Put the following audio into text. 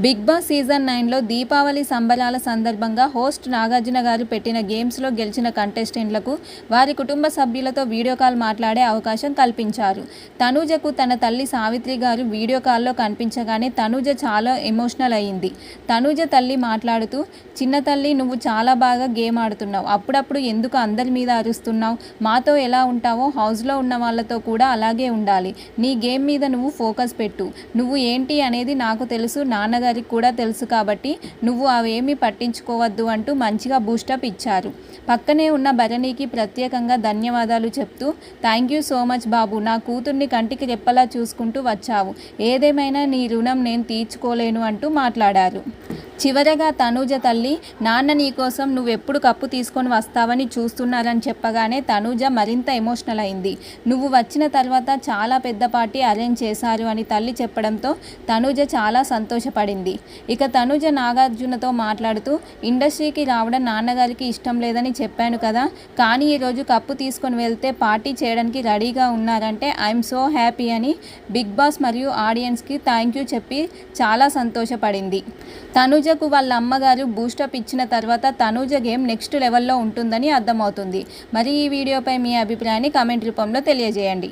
Big boss season నైన్లో దీపావళి సంబరాల సందర్భంగా హోస్ట్ నాగార్జున గారు పెట్టిన గేమ్స్లో గెలిచిన కంటెస్టెంట్లకు వారి కుటుంబ సభ్యులతో వీడియో కాల్ మాట్లాడే అవకాశం కల్పించారు. తనూజకు తన తల్లి సావిత్రి గారు వీడియో కాల్లో కనిపించగానే తనూజ చాలా ఎమోషనల్ అయ్యింది తనూజ తల్లి మాట్లాడుతూ చిన్న తల్లి నువ్వు చాలా బాగా గేమ్ ఆడుతున్నావు. అప్పుడప్పుడు ఎందుకు అందరి మీద అరుస్తున్నావు? మాతో ఎలా ఉంటావో హౌస్లో ఉన్న వాళ్ళతో కూడా అలాగే ఉండాలి. నీ గేమ్ మీద నువ్వు ఫోకస్ పెట్టు. నువ్వు ఏంటి అనేది నాకు తెలుసు నాన్న నాన్నగారికి కూడా తెలుసు కాబట్టి నువ్వు అవేమీ పట్టించుకోవద్దు అంటూ మంచిగా బూస్టప్ ఇచ్చారు. పక్కనే ఉన్న భరణికి ప్రత్యేకంగా ధన్యవాదాలు చెప్తూ థ్యాంక్ యూ సో మచ్ బాబు నా కూతుర్ని కంటికి రెప్పలా చూసుకుంటూ వచ్చావు. ఏదేమైనా నీ రుణం నేను తీర్చుకోలేను అంటూ మాట్లాడారు. చివరగా తనూజ తల్లి నాన్న నీకోసం నువ్వెప్పుడు కప్పు తీసుకొని వస్తావని చూస్తున్నారని చెప్పగానే తనూజ మరింత ఎమోషనల్ అయింది. నువ్వు వచ్చిన తర్వాత చాలా పెద్ద పార్టీ అరేంజ్ చేశారు అని తల్లి చెప్పడంతో తనూజ చాలా సంతోషపడింది. ఇక తనూజ నాగార్జునతో మాట్లాడుతూ ఇండస్ట్రీకి రావడం నాన్నగారికి ఇష్టం లేదని చెప్పాను కదా కానీ ఈరోజు కప్పు తీసుకొని వెళ్తే పార్టీ చేయడానికి రెడీగా ఉన్నారంటే ఐఎమ్ సో హ్యాపీ అని బిగ్ బాస్ మరియు ఆడియన్స్కి థ్యాంక్ యూ చెప్పి చాలా సంతోషపడింది. తనూజకు వాళ్ళ అమ్మగారు బూస్టప్ ఇచ్చిన తర్వాత తనూజ గేమ్ నెక్స్ట్ లెవెల్లో ఉంటుందని అర్థమవుతుంది. మరి ఈ వీడియోపై మీ అభిప్రాయాన్ని కామెంట్ రూపంలో తెలియజేయండి.